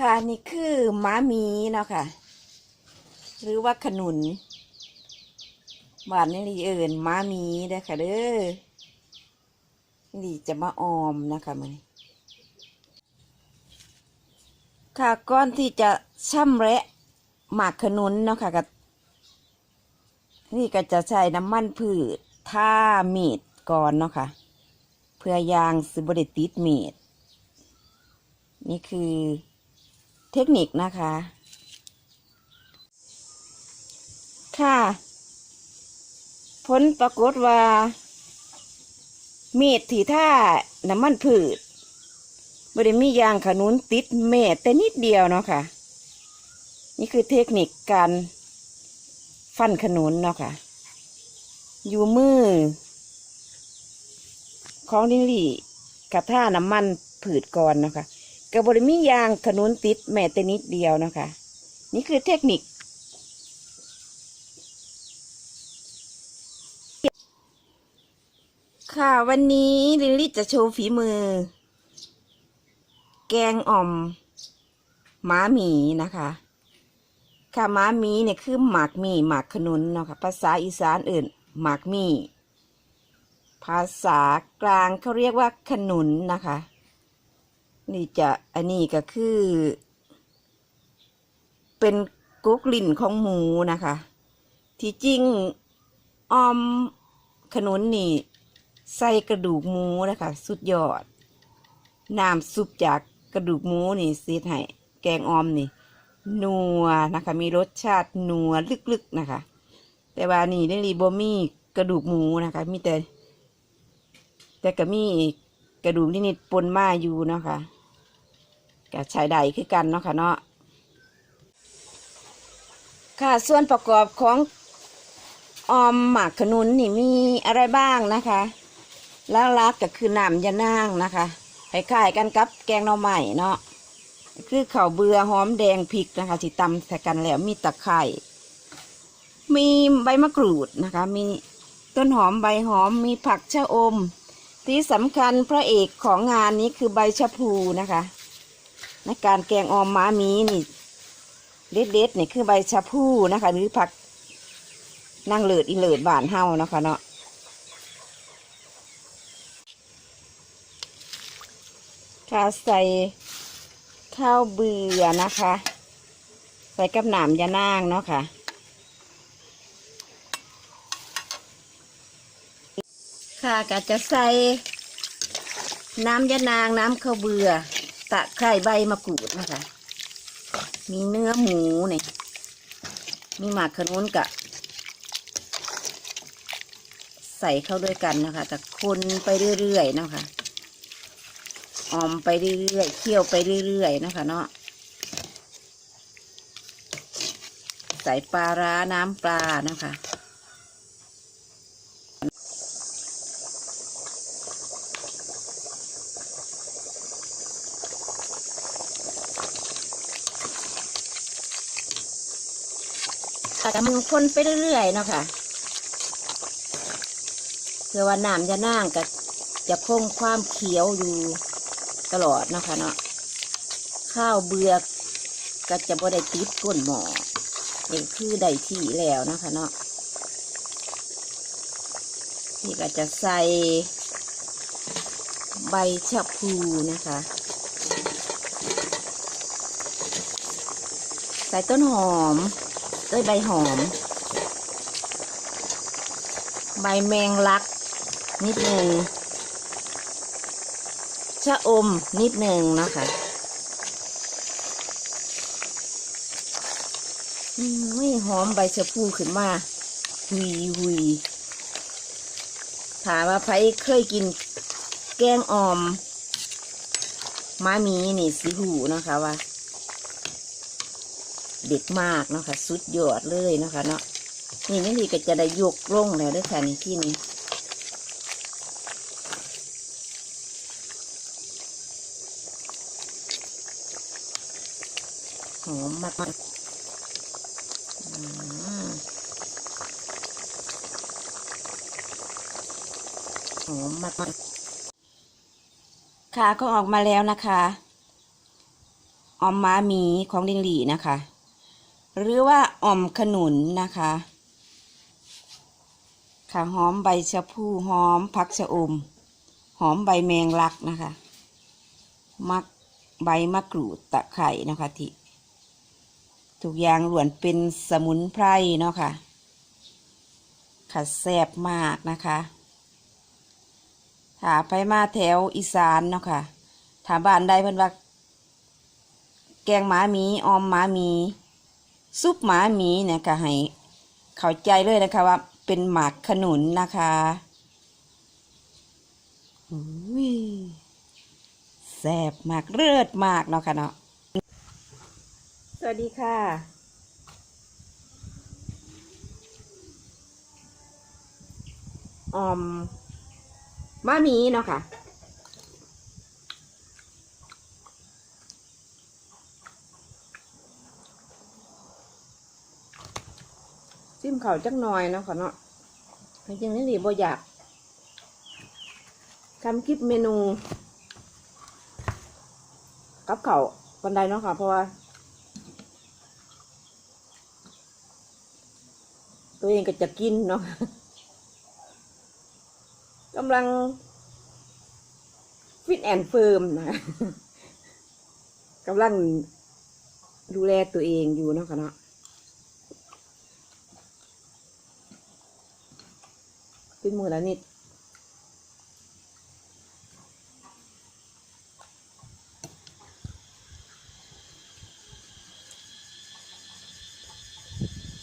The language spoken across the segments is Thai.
ค่ะ นี่คือม้ามีเนาะค่ะ หรือว่าขนุนบานนี่ลีเอิญม้ามีเด้อค่ะเด้อนี่จะมาออมนะคะมันค่ะก่อนที่จะช่ำแระหมากขนุนเนาะค่ะกับนี่ก็จะใช้น้ำมันพืชท่ามีดก่อนเนาะค่ะ เพื่อยางสิบริติดมีดนี่คือ เทคนิคนะคะ ค่ะ ผลปรากฏว่า มีดที่ท่าน้ำมันพืชบริมียางขนุนติดเมดแต่นิดเดียวเนาะค่ะ นี่คือเทคนิคการฟันขนุนเนาะค่ะ อยู่มือ ของลิงลี่กับท่าน้ำมันผืดก่อนเนาะค่ะ กับบริมียางขนุนติดแม้แต่นิดเดียวนะคะ นี่คือเทคนิค ค่ะวันนี้ลิลลี่จะโชว์ฝีมือ แกงอ่อมหม้าหมีนะคะ ค่ะหม้าหมีเนี่ยคือหมากหมีหมากขนุนเนาะค่ะภาษาอีสานอื่นหมากหมีภาษากลางเขาเรียกว่าขนุนนะคะ นี่จะอันนี้ก็คือ เป็นกุ๊กลิ่นของหมูนะคะ ที่จริงออมขนุนนี่ใส่กระดูกหมูนะคะ สุดยอดน้ำซุปจากกระดูกหมูนี่ซีดให้แกงออมนี่ นัวนะคะ มีรสชาตินัวลึกๆนะคะ แต่ว่านี่ได้รีบมีกระดูกหมูนะคะ มีแต่ แต่ก็มีกระดูกนิดๆปนมาอยู่เนาะค่ะ กับชายใดคือกันเนาะค่ะเนาะค่ะส่วนประกอบของออมหมากขนุนนี่มีอะไรบ้างนะคะลักๆก็คือน้ำยานางนะคะคล้ายๆกันกับแกงหน่อไม้เนาะคือข้าวเบือหอมแดงพริกนะคะที่ตำใส่กันแล้วมีตะไคร่มีใบมะกรูดนะคะ มีต้นหอมใบหอมมีผักชะอม ที่สำคัญพระเอกของงานนี้คือใบชะพูนะคะ ในการแกงออมม้ามีนี่เด็ดเด็ดๆนี่คือใบชะพูนะคะ หรือผักนั่งเลิดอีเลิดบานเฮานะคะเนาะค่ะใส่ข้าวเบื่อนะคะ ใส่กับหนามยานางเนาะค่ะ ค่ะก็จะใส่น้ำยะนางน้ำข้าวเบือ ตะไคร้ใบมะกรูดนะคะ มีเนื้อหมูนี่ยมีหมากขนุนกะ ใส่เข้าด้วยกันนะคะ แต่คนไปเรื่อยๆนะคะออมไปเรื่อยๆเคี่ยวไปเรื่อยๆนะคะเนาะใส่ปลาร้าน้ำปลานะคะ อาจจะมือคนไปเรื่อยๆเนาะค่ะเพื่อว่าน้ำจะน่างกับจะคงความเขียวอยู่ตลอดเนาะค่ะเนาะข้าวเบือกก็จะบ่ได้ติดก้นหม้อนี่คือได้ที่แล้วเนาะคะเนาะนี่ก็จะใส่ใบชะพลูนะคะ ใส่ต้นหอม เอ้ยใบหอม ใบแมงลัก นิดหนึ่งชะอมนิดหนึ่งนะคะอืมไม่หอมใบชะพูขึ้นมา หุยหุยถามว่าใครเคยกินแกงออมม้ามีนี่สิหูนะคะว่า เด็ดมากเนาะค่ะสุดยอดเลยเนาะคะเนาะนี่นี่ดีก็จะได้ยกลงแล้วด้วยค่ะนี่ที่นี่หอมมากอืมหอมมากค่ะก็ออกมาแล้วนะคะ ออมม้ามีของลิงหลีนะคะ หรือว่าออมขนุนนะคะ ค่ะหอมใบชะพูหอมผักชะอม หอมใบแมงลักนะคะ มักใบมะกรูดตะไคร่นะคะที่ทุกอย่างล้วนเป็นสมุนไพรเนาะค่ะ ค่ะแซ่บมากนะคะถ้าไปมาแถวอีสานเนาะค่ะถ้าบ้านใดเพิ่นว่า แกงหมาหมีออมหมาหมี ซุปหมาหมีเนี่ยก็ให้เข้าใจเลยนะคะว่า เป็นหมากขนุนนะคะอุ้ยแซ่บมากเลิศมากเนาะค่ะเนาะสวัสดีค่ะ ออมหมาหมีเนาะค่ะ ซิมเขาจักหน่อยเนาะค่ะเนาะจริงๆนี่ดีบอยากทำคลิปเมนู กับเขาวปันไดเนาะค่ะเพราะว่า ตัวเองก็จะกินเนาะกำลัง ฟิตแอนด์เฟิร์มนะกำลังดูแลตัวเองอยู่เนาะค่ะเนาะ เป็นมือละนิด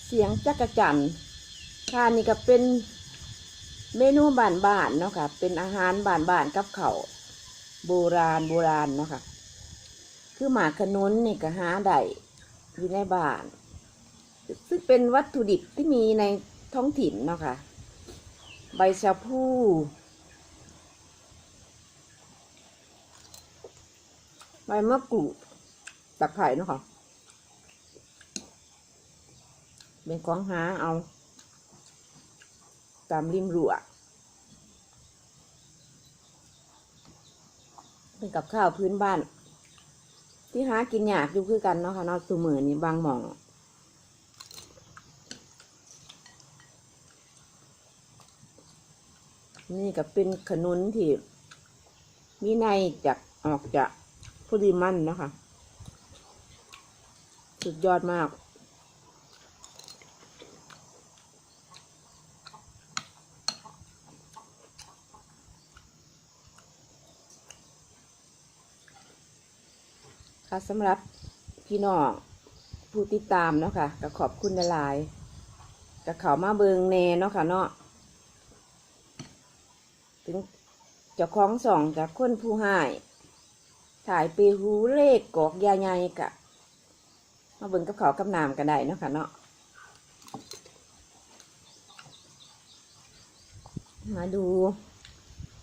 เสียงจักรจันทร์ค่ะนี่ก็เป็นเมนูบ้านบ้านเนาะค่ะ เป็นอาหารบ้านบ้านกับเขาโบราณโบราณเนาะค่ะ คือหมากขนุนนี่ก็หาได้อยู่ในบ้าน ซึ่งเป็นวัตถุดิบที่มีในท้องถิ่นเนาะค่ะ ใบชะพูใบมะกรูดตะไคร่เนาะคะเป็นของหาเอา ตามริมรั้วเป็นกับข้าวพื้นบ้าน ที่หากินยากอยู่คือกันเนาะค่ะเนาะตัวมือนี่บางหม่อง นี่ก็เป็นขนุนที่มีในจากออกจากพอดีมันนะคะ สุดยอดมาก ค่ะสำหรับพี่น้องผู้ติดตามเนาะค่ะก็ขอบคุณหลายก็เขามาเบิงแน่เนาะค่ะเนาะ ถึงเจ้าของสองจากคนผู้หายถ่ายปีหูเลขกอกยาใหญ่กะมาเบิ่งกับเขากับน้ำกันได้เนาะค่ะเนาะมาดู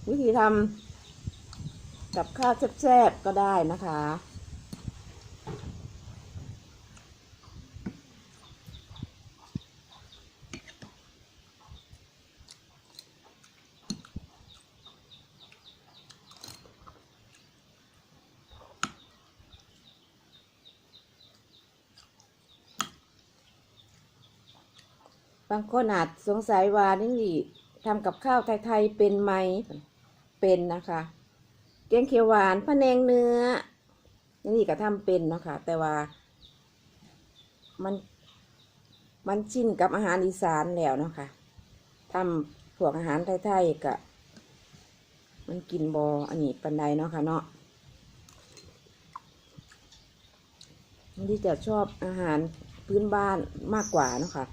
วิธีทำกับข้าวแซ่บๆก็ได้นะคะ บางคนอาจสงสัยว่านี่ทำกับข้าวไทยๆเป็นไหม เป็นนะคะ แกงเขียวหวานพะแนงเนื้อนี่ก็ทำเป็นเนาะคะแต่ว่า มัน มันชินกับอาหารอีสานแล้วเนาะคะทำพวกอาหารไทยๆกะมันกินบออันนี้ปันไดเนาะค่ะเนาะที่จะชอบอาหารพื้นบ้านมากกว่าเนาะค่ะ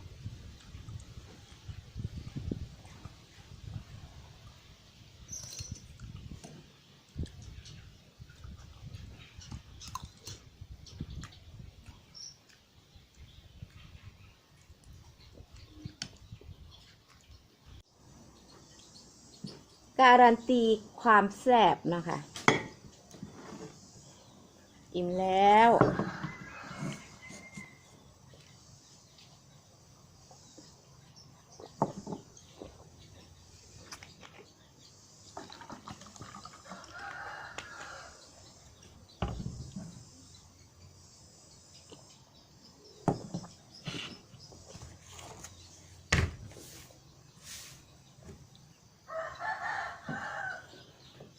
การันตีความแสบนะคะ อิ่มแล้ว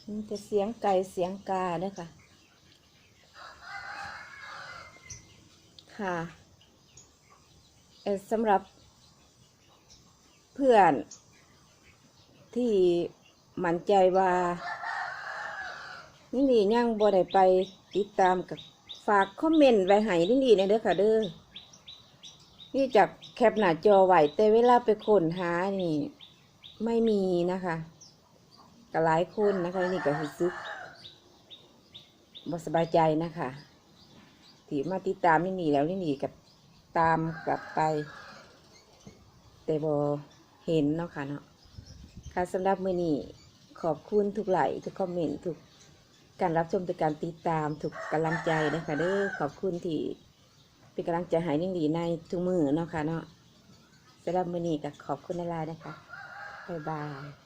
มันจะเสียงไก่เสียงกาเด้อค่ะ ค่ะสำหรับเพื่อนที่มั่นใจว่า นี่นี่ยังบ่ได้ไปติดตามกับฝากคอมเมนต์ไว้ให้นี่นี่เด้อค่ะเด้อนี่จากแคปหน้าจอไหวแต่เวลาไปค้นหานี่ ไม่มีนะคะ ก็หลายคนนะคะนี่ก็รู้สึกบ่สบายใจนะคะที่มาติดตามนี่นี่แล้วนี่นี่กับตามกลับไป แต่บ่เห็นเนาะค่ะเนาะค่ะสำหรับมือนี้ขอบคุณทุกไลค์ทุกคอมเมนต์ทุกการรับชมทุกการติดตามทุกกำลังใจนะคะเด้อขอบคุณที่เป็นกำลังใจให้นิ่งดีในทุกมือเนาะค่ะเนาะสำหรับมือนี้ก็ขอบคุณหลายๆนะคะบ๊ายบาย